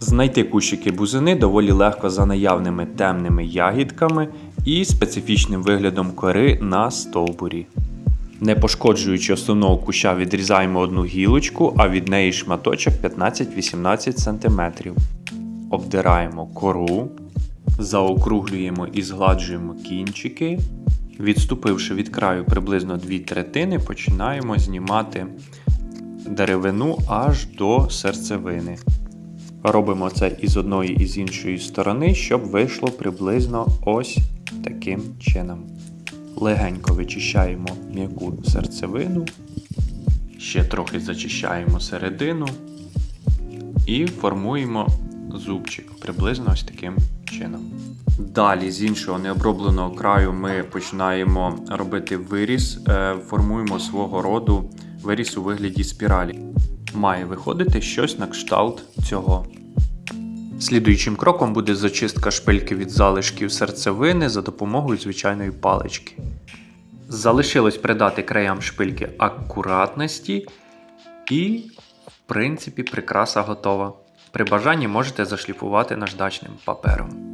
Знайти кущики бузини доволі легко за наявними темними ягідками і специфічним виглядом кори на стовбурі. Не пошкоджуючи основного куща, відрізаємо одну гілочку, а від неї шматочок 15-18 см. Обдираємо кору, заокруглюємо і згладжуємо кінчики. Відступивши від краю приблизно 2 третини, починаємо знімати деревину аж до серцевини. Робимо це і з одної і з іншої сторони, щоб вийшло приблизно ось таким чином. Легенько вичищаємо м'яку серцевину, ще трохи зачищаємо середину і формуємо зубчик приблизно ось таким чином. Далі з іншого необробленого краю ми починаємо робити виріз, е, формуємо свого роду виріз у вигляді спіралі. Має виходити щось на кшталт цього. Слідуючим кроком буде зачистка шпильки від залишків серцевини за допомогою звичайної палички. Залишилось придати краям шпильки акуратності, і, в принципі, прикраса готова. При бажанні можете зашліфувати наждачним папером.